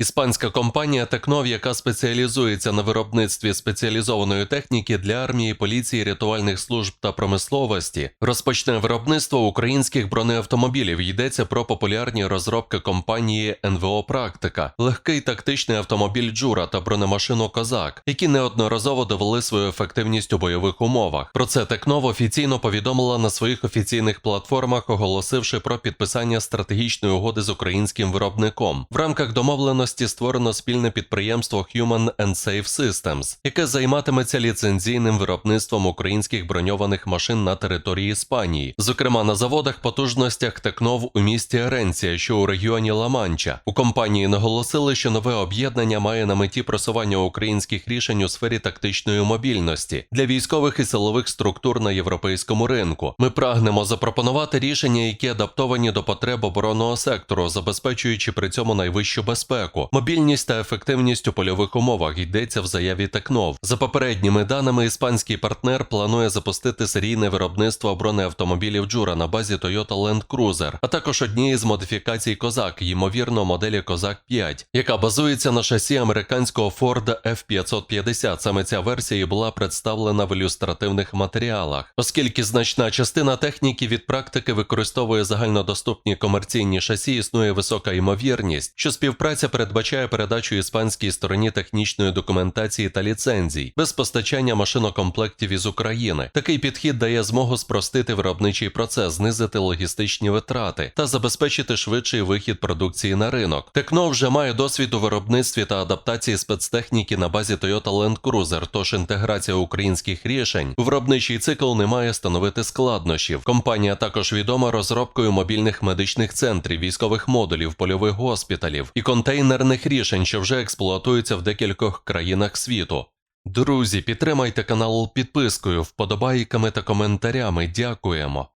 Іспанська компанія Текнов, яка спеціалізується на виробництві спеціалізованої техніки для армії, поліції, рятувальних служб та промисловості, розпочне виробництво українських бронеавтомобілів. Йдеться про популярні розробки компанії НВО Практика, легкий тактичний автомобіль Джура та бронемашину Козак, які неодноразово довели свою ефективність у бойових умовах. Про це Текнов офіційно повідомила на своїх офіційних платформах, оголосивши про підписання стратегічної угоди з українським виробником. В рамках домовленості створено спільне підприємство Human and Safe Systems, яке займатиметься ліцензійним виробництвом українських броньованих машин на території Іспанії, зокрема на заводах потужностях Текнов у місті Еренція, що у регіоні Ла-Манча. У компанії наголосили, що нове об'єднання має на меті просування українських рішень у сфері тактичної мобільності для військових і силових структур на європейському ринку. Ми прагнемо запропонувати рішення, які адаптовані до потреб оборонного сектору, забезпечуючи при цьому найвищу безпеку, мобільність та ефективність у польових умовах. Йдеться в заяві Текнов. За попередніми даними, іспанський партнер планує запустити серійне виробництво бронеавтомобілів Джура на базі Toyota Land Cruiser, а також однієї з модифікацій Козак, ймовірно, моделі Козак 5, яка базується на шасі американського Ford F550. Саме ця версія була представлена в ілюстративних матеріалах, оскільки значна частина техніки від практики використовує загальнодоступні комерційні шасі, існує висока ймовірність, що співпраця передбачає передачу іспанській стороні технічної документації та ліцензій без постачання машинокомплектів із України. Такий підхід дає змогу спростити виробничий процес, знизити логістичні витрати та забезпечити швидший вихід продукції на ринок. Текно вже має досвід у виробництві та адаптації спецтехніки на базі Toyota Land Cruiser, тож інтеграція українських рішень у виробничий цикл не має становити складнощів. Компанія також відома розробкою мобільних медичних центрів, військових модулів, польових госпіталів і контейнерних рішень, що вже експлуатуються в декількох країнах світу. Друзі, підтримайте канал підпискою, вподобайками та коментарями. Дякуємо.